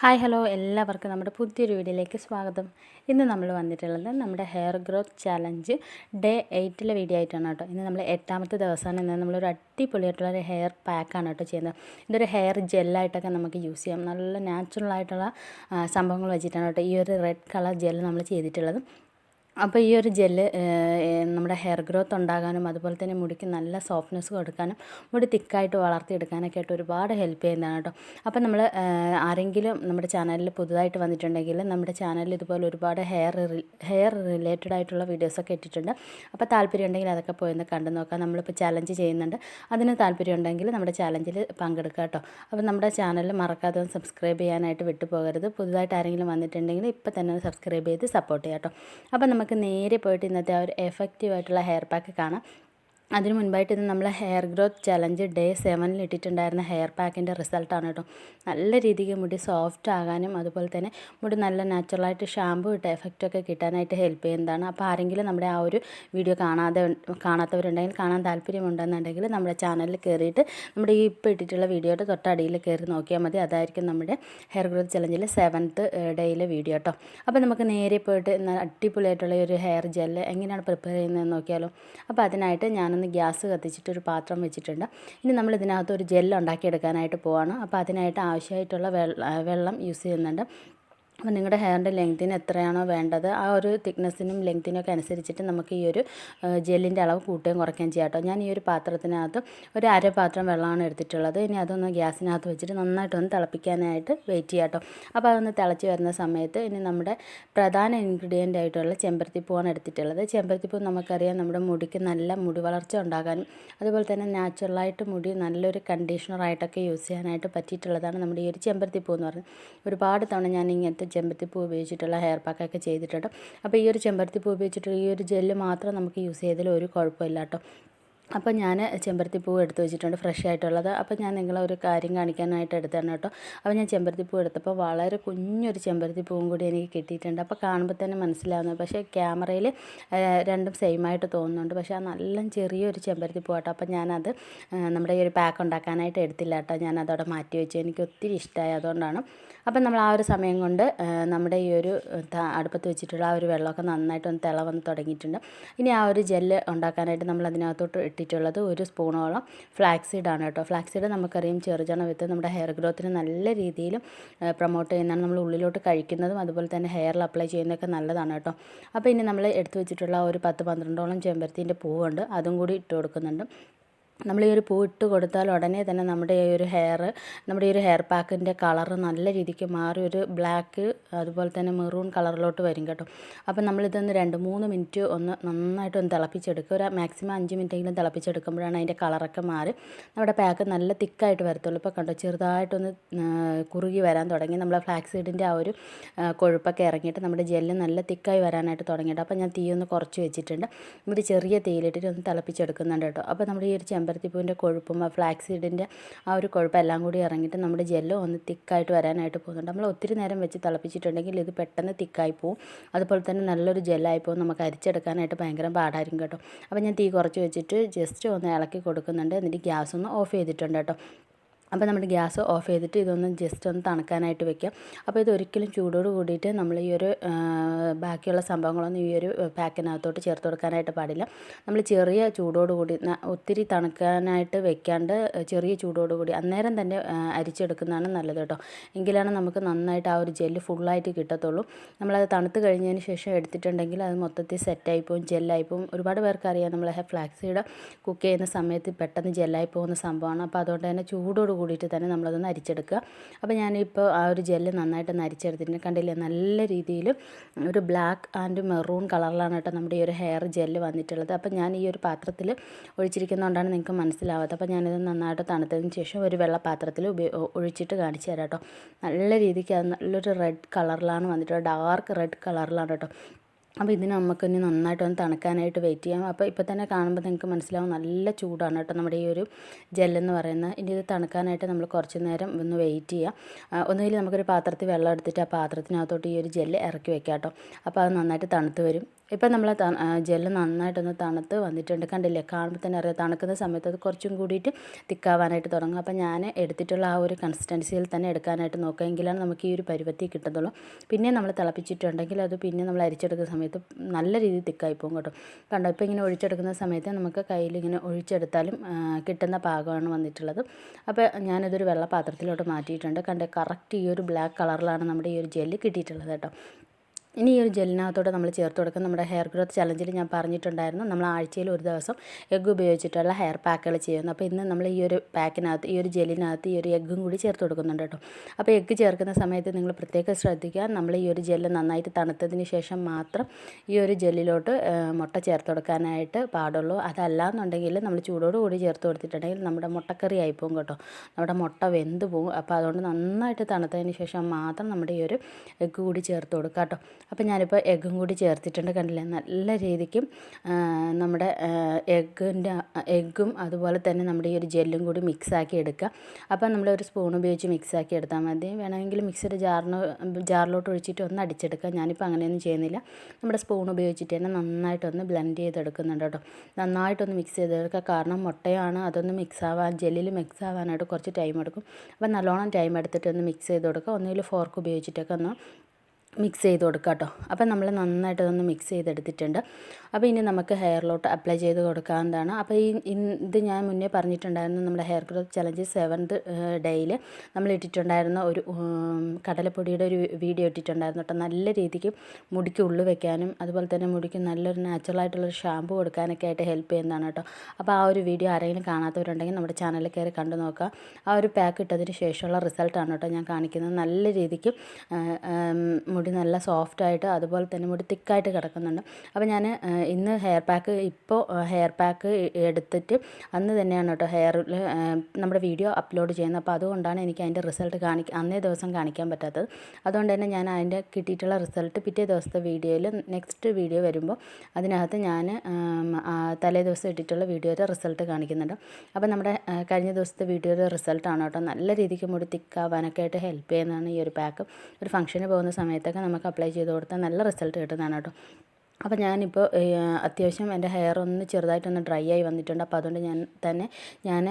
Hi hello എല്ലാവർക്കും നമ്മുടെ പുതിയൊരു വീഡിയോയിലേക്ക് സ്വാഗതം. ഇന്ന് നമ്മൾ വന്നിട്ടുള്ളത് നമ്മുടെ ഹെയർ ഗ്രോത്ത് ചാലഞ്ച് ഡേ എയ്റ്റിലെ വീഡിയോ ആയിട്ടാണ് കേട്ടോ. ഇന്ന് നമ്മൾ എട്ടാമത്തെ ദിവസമാണ്. ഇന്ന് നമ്മളൊരു അടിപൊളിയായിട്ടുള്ള ഒരു ഹെയർ പാക്കാണ് കേട്ടോ ചെയ്യുന്നത്. ഇതൊരു ഹെയർ ജെല്ലായിട്ടൊക്കെ നമുക്ക് യൂസ് ചെയ്യാം. നല്ല നാച്ചുറൽ ആയിട്ടുള്ള സംഭവങ്ങൾ വെച്ചിട്ടാണ് കേട്ടോ ഈ ഒരു റെഡ് കളർ ജെൽ നമ്മൾ ചെയ്തിട്ടുള്ളത്. അപ്പോൾ ഈ ഒരു ജെല്ല് നമ്മുടെ ഹെയർ ഗ്രോത്ത് ഉണ്ടാകാനും അതുപോലെ തന്നെ മുടിക്ക് നല്ല സോഫ്റ്റ്നെസ് കൊടുക്കാനും മുടി തിക്കായിട്ട് വളർത്തിയെടുക്കാനൊക്കെ ആയിട്ട് ഒരുപാട് ഹെൽപ്പ് ചെയ്യുന്നതാണ് കേട്ടോ. അപ്പോൾ നമ്മൾ ആരെങ്കിലും നമ്മുടെ ചാനലിൽ പുതുതായിട്ട് വന്നിട്ടുണ്ടെങ്കിൽ നമ്മുടെ ചാനലിൽ ഇതുപോലെ ഒരുപാട് ഹെയർ ഹെയർ റിലേറ്റഡ് ആയിട്ടുള്ള വീഡിയോസൊക്കെ ഇട്ടിട്ടുണ്ട്. അപ്പോൾ താല്പര്യം ഉണ്ടെങ്കിൽ അതൊക്കെ പോയി കണ്ടു നോക്കാം. നമ്മളിപ്പോൾ ചലഞ്ച് ചെയ്യുന്നുണ്ട്. അതിന് താല്പര്യം ഉണ്ടെങ്കിൽ നമ്മുടെ ചാലഞ്ചിൽ പങ്കെടുക്കുക കേട്ടോ. അപ്പോൾ നമ്മുടെ ചാനൽ മറക്കാതെ ഒന്ന് സബ്സ്ക്രൈബ് ചെയ്യാനായിട്ട് വിട്ടുപോകരുത്. പുതുതായിട്ട് ആരെങ്കിലും വന്നിട്ടുണ്ടെങ്കിൽ ഇപ്പോൾ തന്നെ സബ്സ്ക്രൈബ് ചെയ്ത് സപ്പോർട്ട് ചെയ്യാം കേട്ടോ. അപ്പോൾ നമുക്ക് നേരെ പോയിട്ട് ഇന്നത്തെ ആ ഒരു എഫക്റ്റീവ് ആയിട്ടുള്ള ഹെയർ പാക്ക് കാണാം. അതിന് മുൻപായിട്ട് ഇത് നമ്മൾ ഹെയർ ഗ്രോത്ത് ചലഞ്ച് ഡേ സെവനിൽ ഇട്ടിട്ടുണ്ടായിരുന്ന ഹെയർ പാക്കിന്റെ റിസൾട്ടാണ് കേട്ടോ നല്ല രീതിക്ക് മുടി സോഫ്റ്റ് ആകാനും അതുപോലെ തന്നെ മുടി നല്ല നാച്ചുറലായിട്ട് ഷാമ്പു ഇട്ട എഫക്റ്റൊക്കെ കിട്ടാനായിട്ട് ഹെൽപ്പ് ചെയ്യുന്നതാണ്. അപ്പോൾ ആരെങ്കിലും നമ്മുടെ ആ ഒരു വീഡിയോ കാണാതെ കാണാത്തവരുണ്ടെങ്കിൽ കാണാൻ താല്പര്യമുണ്ടെന്നുണ്ടെങ്കിൽ നമ്മുടെ ചാനലിൽ കയറിയിട്ട് നമ്മുടെ ഈ ഇപ്പോൾ ഇട്ടിട്ടുള്ള വീഡിയോയുടെ തൊട്ടടിയിൽ കയറി നോക്കിയാൽ മതി. അതായിരിക്കും നമ്മുടെ ഹെയർ ഗ്രോത്ത് ചലഞ്ചിലെ സെവൻത്ത് ഡേയിലെ വീഡിയോ കേട്ടോ അപ്പോൾ നമുക്ക് നേരെ പോയിട്ട് അടിപൊളിയായിട്ടുള്ള ഒരു ഹെയർ ജെല്ല് എങ്ങനെയാണ് പ്രിപ്പയർ ചെയ്യുന്നതെന്ന് നോക്കിയാലോ. അപ്പോൾ അതിനായിട്ട് ഞാനൊന്ന് ഗ്യാസ് കത്തിച്ചിട്ട് ഒരു പാത്രം വെച്ചിട്ടുണ്ട്. ഇനി നമ്മൾ ഇതിനകത്ത് ഒരു ജെല്ലുണ്ടാക്കിയെടുക്കാനായിട്ട് പോവാണ്. അപ്പോൾ അതിനായിട്ട് ആവശ്യമായിട്ടുള്ള വെള്ളം യൂസ് ചെയ്യുന്നുണ്ട്. അപ്പോൾ നിങ്ങളുടെ ഹെയറിന്റെ ലെങ്തിന് എത്രയാണോ വേണ്ടത് ആ ഒരു തിക്നെസ്സിനും ലെങ്തിനും ഒക്കെ അനുസരിച്ചിട്ട് നമുക്ക് ഈ ഒരു ജെല്ലിന്റെ അളവ് കൂട്ടുകയും കുറയ്ക്കുകയും ചെയ്യാം കേട്ടോ. ഞാൻ ഈ ഒരു പാത്രത്തിനകത്ത് ഒരു അര പാത്രം വെള്ളമാണ് എടുത്തിട്ടുള്ളത്. ഇനി അതൊന്ന് ഗ്യാസിനകത്ത് വെച്ചിട്ട് നന്നായിട്ടൊന്ന് തിളപ്പിക്കാനായിട്ട് വെയിറ്റ് ചെയ്യാം കേട്ടോ. അപ്പോൾ അതൊന്ന് തിളച്ച് വരുന്ന സമയത്ത് ഇനി നമ്മുടെ പ്രധാന ഇൻഗ്രീഡിയന്റ് ആയിട്ടുള്ള ചെമ്പരത്തിപ്പൂവാണ് എടുത്തിട്ടുള്ളത്. ചെമ്പരത്തിപ്പൂ നമുക്കറിയാം നമ്മുടെ മുടിക്ക് നല്ല മുടി വളർച്ച ഉണ്ടാകാനും അതുപോലെ തന്നെ നാച്ചുറലായിട്ട് മുടി നല്ലൊരു കണ്ടീഷണറായിട്ടൊക്കെ യൂസ് ചെയ്യാനായിട്ട് പറ്റിയിട്ടുള്ളതാണ് നമ്മുടെ ഈ ഒരു ചെമ്പരത്തിപ്പൂ എന്ന് പറയുന്നത്. ഒരുപാട് തവണ ഞാൻ ഇങ്ങനത്തെ ചെമ്പരത്തിപ്പൂ ഉപയോഗിച്ചിട്ടുള്ള ഹെയർ പാക്കൊക്കെ ചെയ്തിട്ടുണ്ട്. അപ്പോൾ ഈ ഒരു ചെമ്പരത്തിപ്പൂ ഉപയോഗിച്ചിട്ടുള്ള ഈ ഒരു ജെല്ല് മാത്രം നമുക്ക് യൂസ് ചെയ്തതിൽ ഒരു കുഴപ്പമില്ല കേട്ടോ. അപ്പോൾ ഞാൻ ചെമ്പരത്തിപ്പൂ എടുത്ത് വെച്ചിട്ടുണ്ട് ഫ്രഷ് ആയിട്ടുള്ളത്. അപ്പോൾ ഞാൻ നിങ്ങളെ ഒരു കാര്യം കാണിക്കാനായിട്ട് എടുത്തതാണ് കേട്ടോ. അപ്പോൾ ഞാൻ ചെമ്പരത്തിപ്പൂ എടുത്തപ്പോൾ വളരെ കുഞ്ഞൊരു ചെമ്പരത്തിപ്പൂവും കൂടി എനിക്ക് കിട്ടിയിട്ടുണ്ട്. അപ്പോൾ കാണുമ്പോൾ തന്നെ മനസ്സിലാവുന്നത് പക്ഷേ ക്യാമറയിൽ രണ്ടും സെയിം ആയിട്ട് തോന്നുന്നുണ്ട്. പക്ഷേ ആ നല്ല ചെറിയൊരു ചെമ്പരത്തിപ്പൂ കേട്ടോ അപ്പോൾ ഞാനത് നമ്മുടെ ഈ ഒരു പാക്ക് ഉണ്ടാക്കാനായിട്ട് എടുത്തില്ല കേട്ടോ. ഞാനതവിടെ മാറ്റി വെച്ചു. എനിക്ക് ഒത്തിരി ഇഷ്ടമായി അതുകൊണ്ടാണ്. അപ്പം നമ്മൾ ആ ഒരു സമയം കൊണ്ട് നമ്മുടെ ഈ ഒരു അടുപ്പത്ത് വെച്ചിട്ടുള്ള ആ ഒരു വെള്ളമൊക്കെ നന്നായിട്ട് ഒന്ന് തിള വന്ന് തുടങ്ങിയിട്ടുണ്ട്. ഇനി ആ ഒരു ജെല്ല് ഉണ്ടാക്കാനായിട്ട് നമ്മൾ അതിനകത്തോട്ട് ഇട്ടിട്ടുള്ളത് ഒരു സ്പൂണോളം ഫ്ലാക്സീഡ് ആണ് കേട്ടോ. ഫ്ലാക്സീഡ് നമുക്കറിയാം ചെറുചണ വിത്ത് നമ്മുടെ ഹെയർ ഗ്രോത്തിന് നല്ല രീതിയിൽ പ്രൊമോട്ട് ചെയ്യുന്നതാണ്. നമ്മൾ ഉള്ളിലോട്ട് കഴിക്കുന്നതും അതുപോലെ തന്നെ ഹെയറിൽ അപ്ലൈ ചെയ്യുന്നതൊക്കെ നല്ലതാണ് കേട്ടോ. അപ്പോൾ ഇനി നമ്മൾ എടുത്തു വെച്ചിട്ടുള്ള ഒരു പത്ത് പന്ത്രണ്ടോളം ചെമ്പരത്തിന്റെ പൂവുണ്ട്. അതും കൂടി ഇട്ട് കൊടുക്കുന്നുണ്ട്. നമ്മൾ ഈ ഒരു പൂ ഇട്ട് കൊടുത്താൽ ഉടനെ തന്നെ നമ്മുടെ ഈ ഒരു ഹെയർ നമ്മുടെ ഈ ഒരു ഹെയർ പാക്കിന്റെ കളർ നല്ല രീതിക്ക് മാറി ഒരു ബ്ലാക്ക് അതുപോലെ തന്നെ മെറൂൺ കളറിലോട്ട് വരും കേട്ടോ. അപ്പം നമ്മളിതൊന്ന് രണ്ട് മൂന്ന് മിനിറ്റ് ഒന്ന് നന്നായിട്ട് ഒന്ന് തിളപ്പിച്ചെടുക്കുക. ഒരു മാക്സിമം അഞ്ച് മിനിറ്റെങ്കിലും തിളപ്പിച്ചെടുക്കുമ്പോഴാണ് അതിന്റെ കളറൊക്കെ മാറി. നമ്മുടെ പാക്ക് നല്ല തിക്കായിട്ട് വരത്തുള്ളൂ. ഇപ്പോൾ കണ്ടോ ചെറുതായിട്ടൊന്ന് കുറുകി വരാൻ തുടങ്ങി. നമ്മളെ ഫ്ലാക്സീഡിന്റെ ആ ഒരു കൊഴുപ്പൊക്കെ ഇറങ്ങിയിട്ട് നമ്മുടെ ജെല്ല് നല്ല തിക്കായി വരാനായിട്ട് തുടങ്ങിയിട്ട് അപ്പോൾ ഞാൻ തീ ഒന്ന് കുറച്ച് വെച്ചിട്ടുണ്ട്. എന്നിട്ട് ചെറിയ തീയിലിട്ടിട്ട് ഒന്ന് തിളപ്പിച്ചെടുക്കുന്നുണ്ട് കേട്ടോ. അപ്പോൾ നമ്മുടെ ഈ ഒരു ചെമ്പരത്തിപ്പൂവിന്റെ കൊഴുപ്പും ആ ഫ്ലാക്സ് സീഡിന്റെ ആ ഒരു കൊഴുപ്പ് എല്ലാം കൂടി ഇറങ്ങിയിട്ട് നമ്മുടെ ജെല്ലോ ഒന്ന് തിക്കായിട്ട് വരാനായിട്ട് പോകുന്നുണ്ട്. നമ്മൾ ഒത്തിരി നേരം വെച്ച് തിളപ്പിച്ചിട്ടുണ്ടെങ്കിൽ ഇത് പെട്ടെന്ന് തിക്കായി പോവും. അതുപോലെ തന്നെ നല്ലൊരു ജെല്ലായി പോകും നമുക്ക് അരിച്ചെടുക്കാനായിട്ട് ഭയങ്കര പാടായിരിക്കും കേട്ടോ. അപ്പോൾ ഞാൻ തീ കുറച്ച് വെച്ചിട്ട് ജസ്റ്റ് ഒന്ന് ഇളക്കി കൊടുക്കുന്നുണ്ട്. എന്നിട്ട് ഗ്യാസ് ഒന്ന് ഓഫ് ചെയ്തിട്ടുണ്ട് കേട്ടോ. അപ്പോൾ നമ്മൾ ഗ്യാസ് ഓഫ് ചെയ്തിട്ട് ഇതൊന്ന് ജസ്റ്റ് ഒന്ന് തണുക്കാനായിട്ട് വെക്കാം. അപ്പോൾ ഇത് ഒരിക്കലും ചൂടോട് കൂടിയിട്ട് നമ്മൾ ഈ ഒരു ബാക്കിയുള്ള സംഭവങ്ങളൊന്നും ഈ ഒരു പാക്കിനകത്തോട്ട് ചേർത്ത് കൊടുക്കാനായിട്ട് പാടില്ല. നമ്മൾ ചെറിയ ചൂടോട് കൂടി ഒത്തിരി തണുക്കാനായിട്ട് വെക്കാണ്ട് ചെറിയ ചൂടോട് കൂടി അന്നേരം തന്നെ അരിച്ചെടുക്കുന്നതാണ് നല്ലത് കേട്ടോ. എങ്കിലാണ് നമുക്ക് നന്നായിട്ട് ആ ഒരു ജെല്ല് ഫുള്ളായിട്ട് കിട്ടത്തുള്ളൂ. നമ്മളത് തണുത്ത് കഴിഞ്ഞതിന് ശേഷം എടുത്തിട്ടുണ്ടെങ്കിൽ അത് മൊത്തത്തിൽ സെറ്റായി പോകും ജെല്ലായി പോകും ഒരുപാട് പേർക്ക് അറിയാം നമ്മൾ ഫ്ലാക്സീഡ് കുക്ക് ചെയ്യുന്ന സമയത്ത് പെട്ടെന്ന് ജെല്ലായി പോകുന്ന സംഭവമാണ്. അപ്പോൾ അതുകൊണ്ട് തന്നെ ചൂടോട് കൂടിയിട്ട് തന്നെ നമ്മളതൊന്ന് അരിച്ചെടുക്കുക. അപ്പോൾ ഞാനിപ്പോൾ ആ ഒരു ജെല്ല് നന്നായിട്ട് അരിച്ചെടുത്തിട്ടുണ്ട്. കണ്ടില്ലേ? നല്ല രീതിയിൽ ഒരു ബ്ലാക്ക് ആൻഡ് മെറൂൺ കളറിലാണ് കേട്ടോ നമ്മുടെ ഈ ഒരു ഹെയർ ജെല്ല് വന്നിട്ടുള്ളത്. അപ്പോൾ ഞാൻ ഈ ഒരു പാത്രത്തിൽ ഒഴിച്ചിരിക്കുന്നതുകൊണ്ടാണ് നിങ്ങൾക്ക് മനസ്സിലാവാത്തത്. അപ്പോൾ ഞാനിത് നന്നായിട്ട് തണുത്തതിന് ശേഷം ഒരു വെള്ളപാത്രത്തിൽ ഒഴിച്ചിട്ട് കാണിച്ചു തരാം കേട്ടോ. നല്ല രീതിക്ക് അത് നല്ലൊരു റെഡ് കളറിലാണ് വന്നിട്ടുള്ളത്. ഡാർക്ക് റെഡ് കളറിലാണ് കേട്ടോ. അപ്പോൾ ഇതിന് നമുക്ക് ഇനി നന്നായിട്ടൊന്ന് തണുക്കാനായിട്ട് വെയിറ്റ് ചെയ്യാം. അപ്പോൾ ഇപ്പോൾ തന്നെ കാണുമ്പോൾ നിങ്ങൾക്ക് മനസ്സിലാവും നല്ല ചൂടാണ് കേട്ടോ നമ്മുടെ ഈ ഒരു ജെല്ലെന്ന് പറയുന്നത്. ഇനി ഇത് തണുക്കാനായിട്ട് നമ്മൾ കുറച്ച് നേരം ഒന്ന് വെയിറ്റ് ചെയ്യാം. ഒന്നുകിൽ നമുക്കൊരു പാത്രത്തിൽ വെള്ളം എടുത്തിട്ട് ആ പാത്രത്തിനകത്തോട്ട് ഈ ഒരു ജെല്ല് ഇറക്കി വെക്കാം കേട്ടോ. അപ്പോൾ അത് നന്നായിട്ട് തണുത്ത് വരും. ഇപ്പം നമ്മൾ ജെല്ല് നന്നായിട്ടൊന്ന് തണുത്ത് വന്നിട്ടുണ്ട്. കണ്ടില്ലേ? കാണുമ്പോൾ തന്നെ അറിയാം. തണുക്കുന്ന സമയത്ത് അത് കുറച്ചും കൂടിയിട്ട് തിക്കാവാനായിട്ട് തുടങ്ങും. അപ്പം ഞാൻ എടുത്തിട്ടുള്ള ആ ഒരു കൺസിസ്റ്റൻസിയിൽ തന്നെ എടുക്കാനായിട്ട് നോക്കുക എങ്കിലാണ് നമുക്ക് ഈ ഒരു പരുവത്തി കിട്ടത്തുള്ളൂ. പിന്നെ നമ്മൾ തിളപ്പിച്ചിട്ടുണ്ടെങ്കിൽ അത് പിന്നെ നമ്മൾ അരിച്ചെടുക്കുന്ന സമയത്ത് നല്ല രീതിയിൽ തിക്കായി പോകും കേട്ടോ. കണ്ടോ? ഇപ്പോൾ ഇങ്ങനെ ഒഴിച്ചെടുക്കുന്ന സമയത്ത് നമുക്ക് കയ്യിൽ ഇങ്ങനെ ഒഴിച്ചെടുത്താലും കിട്ടുന്ന പാകമാണ് വന്നിട്ടുള്ളത്. അപ്പോൾ ഞാനിതൊരു വെള്ളപാത്രത്തിലോട്ട് മാറ്റിയിട്ടുണ്ട്. കണ്ടേ? കറക്റ്റ് ഈ ഒരു ബ്ലാക്ക് കളറിലാണ് നമ്മുടെ ഈ ഒരു ജെല്ല് കിട്ടിയിട്ടുള്ളത് കേട്ടോ. ഇനി ഈ ഒരു ജെല്ലിനകത്തോടെ നമ്മൾ ചേർത്ത് കൊടുക്കും നമ്മുടെ ഹെയർ ഗ്രോത്ത് ചലഞ്ചിൽ ഞാൻ പറഞ്ഞിട്ടുണ്ടായിരുന്നു. നമ്മൾ ആഴ്ചയിൽ ഒരു ദിവസം എഗ്ഗ് ഉപയോഗിച്ചിട്ടുള്ള ഹെയർ പാക്കുകൾ ചെയ്യുന്നു. അപ്പോൾ ഇന്ന് നമ്മൾ ഈ ഒരു പാക്കിനകത്ത് ഈ ഒരു ജെല്ലിനകത്ത് ഈ ഒരു എഗ്ഗും കൂടി ചേർത്ത് കൊടുക്കുന്നുണ്ട് കേട്ടോ. അപ്പോൾ എഗ്ഗ് ചേർക്കുന്ന സമയത്ത് നിങ്ങൾ പ്രത്യേകം ശ്രദ്ധിക്കുക. നമ്മൾ ഈ ഒരു ജെല്ല് നന്നായിട്ട് തണുത്തതിന് ശേഷം മാത്രം ഈ ഒരു ജെല്ലിലോട്ട് മുട്ട ചേർത്ത് കൊടുക്കാനായിട്ട് പാടുള്ളൂ. അതല്ല എന്നുണ്ടെങ്കിൽ നമ്മൾ ചൂടോട് കൂടി ചേർത്ത് കൊടുത്തിട്ടുണ്ടെങ്കിൽ നമ്മുടെ മുട്ടക്കറി ആയിപ്പോവും കേട്ടോ. നമ്മുടെ മുട്ട വെന്ത് പോകും അപ്പോൾ അതുകൊണ്ട് നന്നായിട്ട് തണുത്തതിന് ശേഷം മാത്രം നമ്മുടെ ഈ ഒരു എഗ്ഗ് കൂടി ചേർത്ത് കൊടുക്കുക കേട്ടോ. അപ്പോൾ ഞാനിപ്പോൾ എഗ്ഗും കൂടി ചേർത്തിട്ടുണ്ട് കണ്ടില്ലേ? നല്ല രീതിക്കും നമ്മുടെ എഗ്ഗിന്റെ എഗ്ഗും അതുപോലെ തന്നെ നമ്മുടെ ഈ ഒരു ജെല്ലും കൂടി മിക്സാക്കി എടുക്കുക. അപ്പോൾ നമ്മൾ ഒരു സ്പൂൺ ഉപയോഗിച്ച് മിക്സാക്കി എടുത്താൽ മതി. വേണമെങ്കിൽ മിക്സിയുടെ ജാറിന് ജാറിലോട്ട് ഒഴിച്ചിട്ട് ഒന്ന് അടിച്ചെടുക്കുക. ഞാനിപ്പോൾ അങ്ങനെയൊന്നും ചെയ്യുന്നില്ല. നമ്മുടെ സ്പൂൺ ഉപയോഗിച്ചിട്ട് തന്നെ നന്നായിട്ടൊന്ന് ബ്ലെൻഡ് ചെയ്തെടുക്കുന്നുണ്ട് കേട്ടോ. നന്നായിട്ടൊന്ന് മിക്സ് ചെയ്തെടുക്കുക. കാരണം മുട്ടയാണ് അതൊന്ന് മിക്സ് ആവാൻ ജെല്ലിൽ മിക്സ് ആവാനായിട്ട് കുറച്ച് ടൈം എടുക്കും അപ്പോൾ നല്ലോണം ടൈം എടുത്തിട്ട് ഒന്ന് മിക്സ് ചെയ്ത് കൊടുക്കുക. ഒന്നുകിൽ ഫോർക്ക് ഉപയോഗിച്ചിട്ടൊക്കെ ഒന്ന് മിക്സ് ചെയ്ത് കൊടുക്കുക കേട്ടോ അപ്പം നമ്മൾ നന്നായിട്ട് അതൊന്ന് മിക്സ് ചെയ്തെടുത്തിട്ടുണ്ട്. അപ്പോൾ ഇനി നമുക്ക് ഹെയറിലോട്ട് അപ്ലൈ ചെയ്ത് കൊടുക്കാവുന്നതാണ് അപ്പോൾ ഈ ഇത് ഞാൻ മുന്നേ പറഞ്ഞിട്ടുണ്ടായിരുന്നു നമ്മുടെ ഹെയർ ഗ്രോത്ത് ചലഞ്ച് സെവൻത് ഡേയിൽ നമ്മൾ ഇട്ടിട്ടുണ്ടായിരുന്ന ഒരു കടലപ്പൊടിയുടെ ഒരു വീഡിയോ ഇട്ടിട്ടുണ്ടായിരുന്നു കേട്ടോ നല്ല രീതിക്ക് മുടിക്ക് ഉള്ളു വെക്കാനും അതുപോലെ തന്നെ മുടിക്ക് നല്ലൊരു നാച്ചുറലായിട്ടുള്ളൊരു ഷാമ്പു കൊടുക്കാനൊക്കെ ആയിട്ട് ഹെൽപ്പ് ചെയ്യുന്നതാണ് കേട്ടോ അപ്പോൾ ആ ഒരു വീഡിയോ ആരെങ്കിലും കാണാത്തവരുണ്ടെങ്കിൽ നമ്മുടെ ചാനലിൽ കയറി കണ്ടു നോക്കുക ആ ഒരു പാക്ക് ഇട്ടതിന് ശേഷമുള്ള റിസൾട്ടാണ് കേട്ടോ ഞാൻ കാണിക്കുന്നത്. നല്ല രീതിക്ക് മുടി നല്ല സോഫ്റ്റ് ആയിട്ട് അതുപോലെ തന്നെ മുടി തിക്കായിട്ട് കിടക്കുന്നുണ്ട്. അപ്പോൾ ഞാൻ ഇന്ന് ഹെയർ പാക്ക് ഇപ്പോൾ ഹെയർ പാക്ക് എടുത്തിട്ട് അന്ന് തന്നെയാണ് കേട്ടോ ഹെയറിൽ നമ്മുടെ വീഡിയോ അപ്ലോഡ് ചെയ്യുന്നത്. അപ്പോൾ അതുകൊണ്ടാണ് എനിക്ക് അതിന്റെ റിസൾട്ട് കാണിക്ക അന്നേ ദിവസം കാണിക്കാൻ പറ്റാത്തത്. അതുകൊണ്ട് തന്നെ ഞാൻ അതിന്റെ കിട്ടിയിട്ടുള്ള റിസൾട്ട് പിറ്റേ ദിവസത്തെ വീഡിയോയിൽ നെക്സ്റ്റ് വീഡിയോ വരുമ്പോൾ അതിനകത്ത് ഞാൻ തലേ ദിവസം ഇട്ടിട്ടുള്ള വീഡിയോയുടെ റിസൾട്ട് കാണിക്കുന്നുണ്ട്. അപ്പോൾ നമ്മുടെ കഴിഞ്ഞ ദിവസത്തെ വീഡിയോയുടെ റിസൾട്ടാണ് കേട്ടോ. നല്ല രീതിക്ക് മുടി തിക്കാവാനൊക്കെ ആയിട്ട് ഹെൽപ്പ് ചെയ്യുന്നതാണ് ഈ ഒരു പാക്ക് ഒരു ഫംഗ്ഷന് പോകുന്ന സമയത്തൊക്കെ നമുക്ക് അപ്ലൈ ചെയ്ത് കൊടുത്താൽ നല്ല റിസൾട്ട് കിട്ടുന്നതാണ് കേട്ടോ. അപ്പോൾ ഞാനിപ്പോൾ അത്യാവശ്യം എന്റെ ഹെയർ ഒന്ന് ചെറുതായിട്ടൊന്ന് ഡ്രൈ ആയി വന്നിട്ടുണ്ട്. അപ്പോൾ അതുകൊണ്ട് ഞാൻ തന്നെ ഞാൻ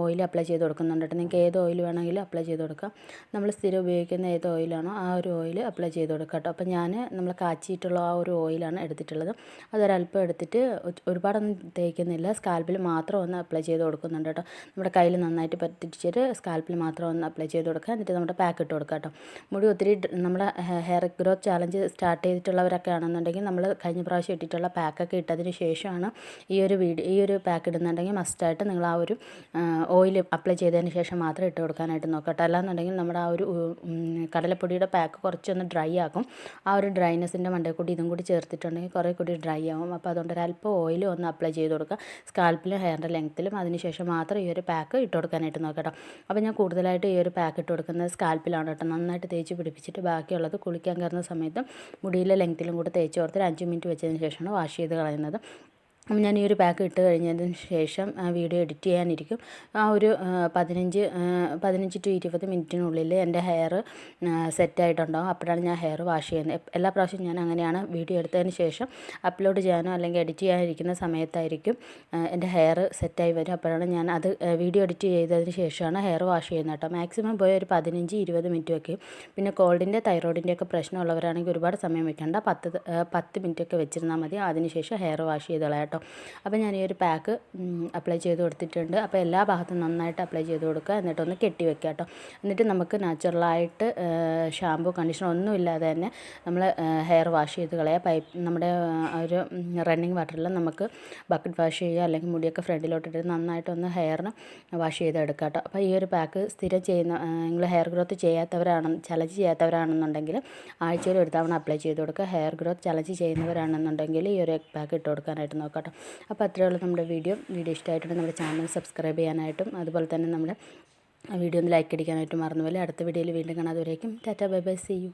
ഓയിൽ അപ്ലൈ ചെയ്ത് കൊടുക്കുന്നുണ്ട് നിങ്ങൾക്ക് ഏത് ഓയിൽ വേണമെങ്കിലും അപ്ലൈ ചെയ്ത് കൊടുക്കാം. നമ്മൾ സ്ഥിരം ഉപയോഗിക്കുന്ന ഏത് ഓയിലാണോ ആ ഒരു ഓയിൽ അപ്ലൈ ചെയ്ത് കൊടുക്കാം കേട്ടോ. അപ്പോൾ ഞാൻ നമ്മൾ കാച്ചിയിട്ടുള്ള ആ ഒരു ഓയിലാണ് എടുത്തിട്ടുള്ളത്. അതൊരല്പം എടുത്തിട്ട് ഒരുപാടൊന്നും തേക്കുന്നില്ല. സ്കാൽപ്പിൽ മാത്രം ഒന്ന് അപ്ലൈ ചെയ്ത് കൊടുക്കുന്നുണ്ട് കേട്ടോ. നമ്മുടെ കയ്യിൽ നന്നായിട്ട് പറ്റിച്ചിട്ട് സ്കാൽപ്പിൽ മാത്രം ഒന്ന് അപ്ലൈ ചെയ്ത് കൊടുക്കുക. എന്നിട്ട് നമ്മുടെ പാക്ക് ഇട്ട് കൊടുക്കാം കേട്ടോ. മുടി ഒത്തിരി നമ്മുടെ ഹെയർ ഗ്രോത്ത് ചാലഞ്ച് സ്റ്റാർട്ട് ചെയ്തിട്ടുള്ളവരൊക്കെ ആണെന്നുണ്ടെങ്കിൽ നമ്മൾ കഴിഞ്ഞ പ്രാവശ്യം ഇട്ടിട്ടുള്ള പാക്കൊക്കെ ഇട്ടതിന് ശേഷമാണ് ഈ ഒരു വീഡിയോ ഈ ഒരു പാക്ക് ഇടുന്നുണ്ടെങ്കിൽ മസ്റ്റായിട്ട് നിങ്ങൾ ആ ഒരു ഓയിൽ അപ്ലൈ ചെയ്തതിന് ശേഷം മാത്രം ഇട്ട് കൊടുക്കാനായിട്ട് നോക്കട്ടെ അല്ലാന്നുണ്ടെങ്കിൽ നമ്മുടെ ആ ഒരു കടലപ്പൊടിയുടെ പാക്ക് കുറച്ചൊന്ന് ഡ്രൈ ആക്കും. ആ ഒരു ഡ്രൈനെസ്സിന്റെ മണ്ടേ കൂടി ഇതും കൂടി ചേർത്തിട്ടുണ്ടെങ്കിൽ കുറേ കൂടി ഡ്രൈ ആവും. അപ്പോൾ അതുകൊണ്ട് അല്പം ഓയിൽ ഒന്ന് അപ്ലൈ ചെയ്ത് കൊടുക്കുക. സ്കാൽപ്പിലും ഹെയറിന്റെ ലെങ്ത്തിലും അതിനുശേഷം മാത്രം ഈ ഒരു പാക്ക് ഇട്ട് കൊടുക്കാനായിട്ട് നോക്കട്ടോ അപ്പോൾ ഞാൻ കൂടുതലായിട്ട് ഈ ഒരു പാക്ക് ഇട്ട് കൊടുക്കുന്നത് സ്കാൽപ്പിലാണ് കേട്ടോ. നന്നായിട്ട് തേച്ച് പിടിപ്പിച്ചിട്ട് ബാക്കിയുള്ളത് കുളിക്കാൻ കയറുന്ന സമയത്ത് മുടിയിലെ ലെങ്ത്തിലും കൂടെ തേച്ച് കൊടുത്ത് അഞ്ച് മിനിറ്റ് വെച്ചതിന് ശേഷമാണ് വാഷ് ചെയ്ത് കളയുന്നത്. അപ്പം ഞാൻ ഈ ഒരു പാക്ക് ഇട്ട് കഴിഞ്ഞതിന് ശേഷം വീഡിയോ എഡിറ്റ് ചെയ്യാനിരിക്കും. ആ ഒരു പതിനഞ്ച് പതിനഞ്ച് ടു ഇരുപത് മിനിറ്റിനുള്ളിൽ എന്റെ ഹെയർ സെറ്റായിട്ടുണ്ടാകും അപ്പോഴാണ് ഞാൻ ഹെയർ വാഷ് ചെയ്യുന്നത്. എല്ലാ പ്രാവശ്യവും ഞാൻ അങ്ങനെയാണ് വീഡിയോ എടുത്തതിന് ശേഷം അപ്ലോഡ് ചെയ്യാനോ അല്ലെങ്കിൽ എഡിറ്റ് ചെയ്യാനിരിക്കുന്ന സമയത്തായിരിക്കും എന്റെ ഹെയർ സെറ്റായി വരും. അപ്പോഴാണ് ഞാൻ അത് വീഡിയോ എഡിറ്റ് ചെയ്തതിന് ശേഷമാണ് ഹെയർ വാഷ് ചെയ്യുന്നത് കേട്ടോ. മാക്സിമം പോയ ഒരു പതിനഞ്ച് ഇരുപത് മിനിറ്റ് വയ്ക്കും പിന്നെ കോൾഡിന്റെ തൈറോയിഡിന്റെ ഒക്കെ പ്രശ്നമുള്ളവരാണെങ്കിൽ ഒരുപാട് സമയം വെക്കേണ്ട. പത്ത് പത്ത് മിനിറ്റൊക്കെ വെച്ചിരുന്നാൽ മതി. അതിനുശേഷം ഹെയർ വാഷ് ചെയ്തോളാം കേട്ടോ. അപ്പോൾ ഞാൻ ഈ ഒരു പാക്ക് അപ്ലൈ ചെയ്ത് കൊടുത്തിട്ടുണ്ട്. അപ്പോൾ എല്ലാ ഭാഗത്തും നന്നായിട്ട് അപ്ലൈ ചെയ്ത് കൊടുക്കുക. എന്നിട്ടൊന്ന് കെട്ടി വെക്കുക കേട്ടോ. എന്നിട്ട് നമുക്ക് നാച്ചുറലായിട്ട് ഷാമ്പു കണ്ടീഷണർ ഒന്നും ഇല്ലാതെ തന്നെ നമ്മൾ ഹെയർ വാഷ് ചെയ്ത് കളയുക പൈപ്പ് നമ്മുടെ ഒരു റണ്ണിങ് വാട്ടറിൽ നമുക്ക് ബക്കറ്റ് വാഷ് ചെയ്യുക അല്ലെങ്കിൽ മുടിയൊക്കെ ഫ്രണ്ടിലോട്ടിട്ട് നന്നായിട്ടൊന്ന് ഹെയറിന് വാഷ് ചെയ്തെടുക്കുക കേട്ടോ. അപ്പോൾ ഈ ഒരു പാക്ക് സ്ഥിരം ചെയ്യുന്ന നിങ്ങൾ ഹെയർ ഗ്രോത്ത് ചെയ്യാത്തവരാണ് ചലഞ്ച് ചെയ്യാത്തവരാണെന്നുണ്ടെങ്കിൽ ആഴ്ചയിൽ ഒരു തവണ അപ്ലൈ ചെയ്ത് കൊടുക്കുക. ഹെയർ ഗ്രോത്ത് ചലഞ്ച് ചെയ്യുന്നവരാണെന്നുണ്ടെങ്കിൽ ഈ ഒരു പാക്ക് ഇട്ട് കൊടുക്കാനായിട്ട് നോക്കാം കേട്ടോ. അപ്പോൾ അത്രയേ ഉള്ളൂ നമ്മുടെ വീഡിയോ. വീഡിയോ ഇഷ്ടമായിട്ടുണ്ടെങ്കിൽ നമ്മുടെ ചാനൽ സബ്സ്ക്രൈബ് ചെയ്യാനായിട്ടും അതുപോലെ തന്നെ നമ്മുടെ വീഡിയോ ഒന്ന് ലൈക്ക് അടിക്കാനായിട്ടും മറന്നുപോലെ അടുത്ത വീഡിയോയിൽ വീണ്ടും കാണാതെ വരേക്കും tata bye bye see you